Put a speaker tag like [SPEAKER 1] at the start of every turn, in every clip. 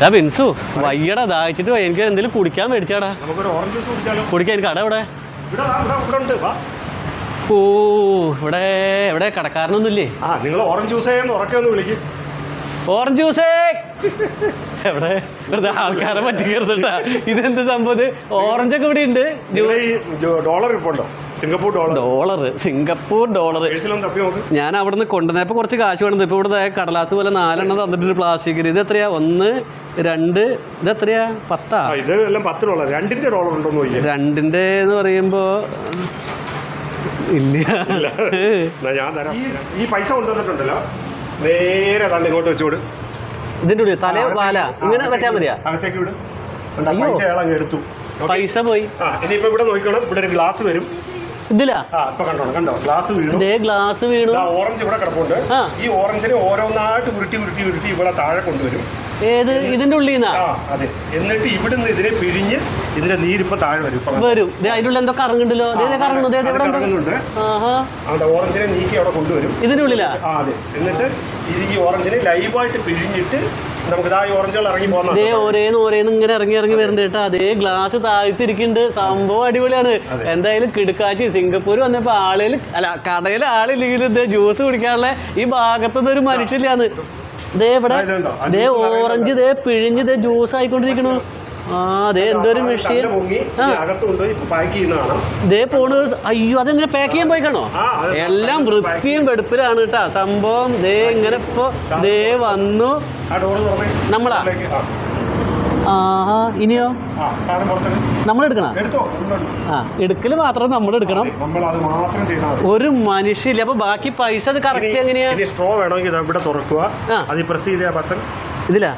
[SPEAKER 1] ഡാ ബിൻസു വയ്യടാ ദാഹിച്ചിട്ട്. എനിക്ക് എന്തെങ്കിലും കുടിക്കാൻ മേടിച്ചാടാ. കുടിക്കാൻ എനിക്ക് കട ഇവിടെ ഓ ഇവിടെ ഇവിടെ കടക്കാരനൊന്നുമില്ലേ?
[SPEAKER 2] ആ നിങ്ങൾ ഓറഞ്ച് ജ്യൂസ് എന്ന് ഉറക്കെ ഒന്ന് വിളിക്കും.
[SPEAKER 1] ഓറഞ്ച് ജ്യൂസേ എവിടെ? വെറുതെ ആൾക്കാരെ പറ്റിക്കരുതട്ടാ ഇതെന്ത് സംഭവം ഓറഞ്ച് ഒക്കെ ഇവിടെ ഉണ്ട്.
[SPEAKER 2] Dollar ഇപ്പുണ്ടോ Singapore dollar.
[SPEAKER 1] Dollar Singapore dollar ഞാൻ അവിടെ നിന്ന് കൊണ്ടുവന്നപ്പോൾ കുറച്ച് കാശ് വേണം. ഇപ്പോൾ ഇവിടെ കടലാസ് പോലെ നാലെണ്ണം തന്നിട്ടുണ്ട് പ്ലാസ്റ്റിക്കിൽ ഇത് എത്രയാ? ഒന്ന് രണ്ട് ഇത് എത്രയാ? പത്താ?
[SPEAKER 2] ഇതെല്ലാം പത്ത് ഡോളർ. രണ്ടിന്റെ ഡോളർ ഉണ്ടോ
[SPEAKER 1] രണ്ടിന്റെ എന്ന് പറയുമ്പോ ഇല്ല.
[SPEAKER 2] ഞാൻ തരാം. ഈ പൈസ കൊണ്ടുവന്നിട്ടുണ്ടല്ലോ. നേരെ തണ്ട് ഇങ്ങോട്ട് വെച്ചോട്
[SPEAKER 1] ഇതിന്റെ ഉള്ളിൽ തല പാല ഇങ്ങനെ വെച്ചാൽ മതിയാ?
[SPEAKER 2] അകത്തേക്ക് വിട്. പൈസ
[SPEAKER 1] പോയി.
[SPEAKER 2] ഇനി ഇനിയിപ്പോ ഇവിടെ നോക്കണം ഇവിടെ ഒരു ഗ്ലാസ് വരും.
[SPEAKER 1] ഇതിലാ?
[SPEAKER 2] കണ്ടോ ഗ്ലാസ് വീണു.
[SPEAKER 1] ഗ്ലാസ് വീണു.
[SPEAKER 2] ഓറഞ്ച് ഇവിടെ കിടപ്പുണ്ട്. ഈ ഓറഞ്ചിനെ ഓരോന്നായിട്ട് ഉരുട്ടി ഉരുട്ടി ഉരുട്ടി ഇവിടെ താഴെ കൊണ്ടുവരും.
[SPEAKER 1] ഏത്? ഇതിന്റെ ഉള്ളിൽ നിന്നാ?
[SPEAKER 2] അതെ. എന്നിട്ട് ഇവിടുന്ന് ഇതിനെ പിഴിഞ്ഞ് ഇതിന്റെ നീരിപ്പോ താഴെ വരും
[SPEAKER 1] വരും. ഉള്ളിൽ എന്തോ എന്തോ
[SPEAKER 2] കറങ്ങുന്നുണ്ട്. ഓറഞ്ചിനെ നീക്കി അവിടെ കൊണ്ടുവരും.
[SPEAKER 1] ഇതിന്റെ ഉള്ളിലാ?
[SPEAKER 2] അതെ. എന്നിട്ട് ഈ ഓറഞ്ചിനെ ലൈവായിട്ട് പിഴിഞ്ഞിട്ട് നമുക്ക് ഓറഞ്ചുകൾ ഇറങ്ങി
[SPEAKER 1] ഇങ്ങനെ ഇറങ്ങി ഇറങ്ങി വരുന്നുണ്ട് കേട്ടോ. അതേ ഗ്ലാസ് താഴ്ത്തിരിക്കുന്നുണ്ട്. സംഭവം അടിപൊളിയാണ്. എന്തായാലും കിടുക്കാച്ചി. സിംഗപ്പൂർ വന്നപ്പോ ആളിൽ അല്ല കടയിൽ ആളില്ലെങ്കിലും ഇതേ ജ്യൂസ് കുടിക്കാനുള്ള ഈ ഭാഗത്തുനിന്ന് ഒരു മനുഷ്യല്ലാന്ന് ദേ ഇവിടെ
[SPEAKER 2] ഇതേ
[SPEAKER 1] ദേ ഓറഞ്ച് ദേ പിഴിഞ്ഞ് ദേ ജ്യൂസ് ആയിക്കൊണ്ടിരിക്കണു. എന്തൊരു മെഷീൻ ഇതേ പോണ്. അയ്യോ അതെങ്ങനെ പാക്ക് ചെയ്യാൻ
[SPEAKER 2] പോയിക്കാണോ?
[SPEAKER 1] എല്ലാം വൃത്തിയും വെടുപ്പിലാണ് കേട്ടാ സംഭവം ദേ ഇങ്ങനെ ഇപ്പൊ ദേ വന്നു. നമ്മളാ? ഇനിയോ? നമ്മൾ എടുക്കണം? ആ എടുക്കൽ മാത്രം നമ്മൾ എടുക്കണം. ഒരു മനുഷ്യല്ല അപ്പൊ ബാക്കി പൈസ അത് കറക്റ്റ് എങ്ങനെയാ?
[SPEAKER 2] സ്ട്രോ വേണമെങ്കിൽ ഇവിടെ തുറക്കുക. അത് പ്രസ് ചെയ്ത ബട്ടൺ
[SPEAKER 1] ഇതിലാ?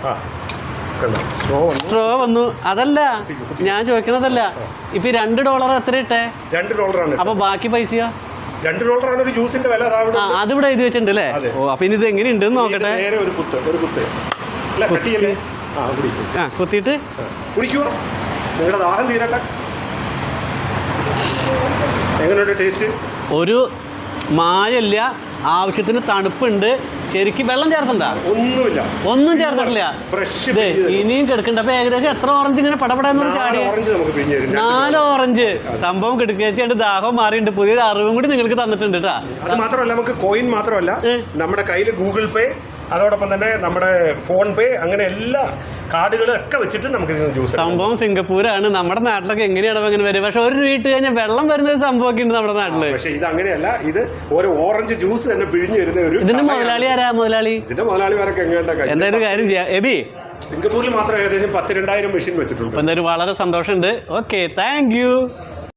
[SPEAKER 2] സ്ട്രോ വന്നു.
[SPEAKER 1] അതല്ല ഞാൻ ചോദിക്കണതല്ല. ഇപ്പൊ രണ്ട് ഡോളർ എത്ര ഇട്ടേ?
[SPEAKER 2] രണ്ട് ഡോളറാണ്
[SPEAKER 1] അപ്പൊ ബാക്കി പൈസയോ
[SPEAKER 2] രണ്ട് ഡോളറാണ് ഒരു ജ്യൂസിന്റെ വില
[SPEAKER 1] അതിവിടെ എഴുതി വെച്ചിട്ടുണ്ട് അല്ലേ ഓ അപ്പൊ ഇനി ഇത് എങ്ങനെ ഉണ്ടെന്ന് നോക്കട്ടെ.
[SPEAKER 2] നേരെ ഒരു കുത്ത് ഒരു കുത്ത്. ആ
[SPEAKER 1] കുത്തിയിട്ട്?
[SPEAKER 2] കുടിക്കുക നിങ്ങളുടെ ദാഹം തീരട്ടെ. എങ്ങനെയുണ്ട് ടേസ്റ്റ്
[SPEAKER 1] ഒരു മായല്ല ആവശ്യത്തിന് തണുപ്പുണ്ട്. ശരിക്കും വെള്ളം ചേർത്തണ്ട
[SPEAKER 2] ഒന്നുമില്ല.
[SPEAKER 1] ഒന്നും ചേർത്തിട്ടില്ല
[SPEAKER 2] ഫ്രഷ്
[SPEAKER 1] ഇനിയും കിടക്കണ്ട അപ്പൊ ഏകദേശം എത്ര ഓറഞ്ച് ഇങ്ങനെ പടപടാന്ന്
[SPEAKER 2] ചാടി
[SPEAKER 1] നാല് ഓറഞ്ച് സംഭവം കിടക്കേച്ചുണ്ട് ദാഹം മാറിയിട്ടുണ്ട്. പുതിയൊരു അറിവും കൂടി നിങ്ങൾക്ക് തന്നിട്ടുണ്ട് കേട്ടാ
[SPEAKER 2] അത് മാത്രമല്ല നമുക്ക് കോയിൻ മാത്രമല്ല നമ്മുടെ കയ്യിൽ ഗൂഗിൾ പേ അതോടൊപ്പം തന്നെ നമ്മുടെ ഫോൺ പേ അങ്ങനെ എല്ലാ കാർഡുകളും ഒക്കെ വെച്ചിട്ട് നമുക്ക് ഇതിന് ജ്യൂസ്
[SPEAKER 1] സംഭവം സിംഗപ്പൂരാണ്. നമ്മുടെ നാട്ടിലൊക്കെ എങ്ങനെയാണ് അങ്ങനെ വരും പക്ഷെ ഒരു വീട്ട് കഴിഞ്ഞാൽ വെള്ളം വരുന്ന ഒരു സംഭവമൊക്കെ ഉണ്ട് നമ്മുടെ നാട്ടിൽ.
[SPEAKER 2] പക്ഷെ ഇത് അങ്ങനെയല്ല ഇത് ഒരു ഓറഞ്ച് ജ്യൂസ് തന്നെ പിഴിഞ്ഞു വരുന്ന ഒരു
[SPEAKER 1] ഇതിന്റെ. മുതലാളി ആരാ? മുതലാളി?
[SPEAKER 2] ഇതിന്റെ മുതലാളിമാരൊക്കെ എങ്ങനെയാ
[SPEAKER 1] എന്തായാലും കാര്യം ചെയ്യാം. എബി?
[SPEAKER 2] സിംഗപ്പൂരിൽ മാത്രം ഏകദേശം പത്ത് രണ്ടായിരം മെഷീൻ വെച്ചിട്ടുണ്ട്
[SPEAKER 1] എന്തായാലും വളരെ സന്തോഷമുണ്ട്. Okay thank you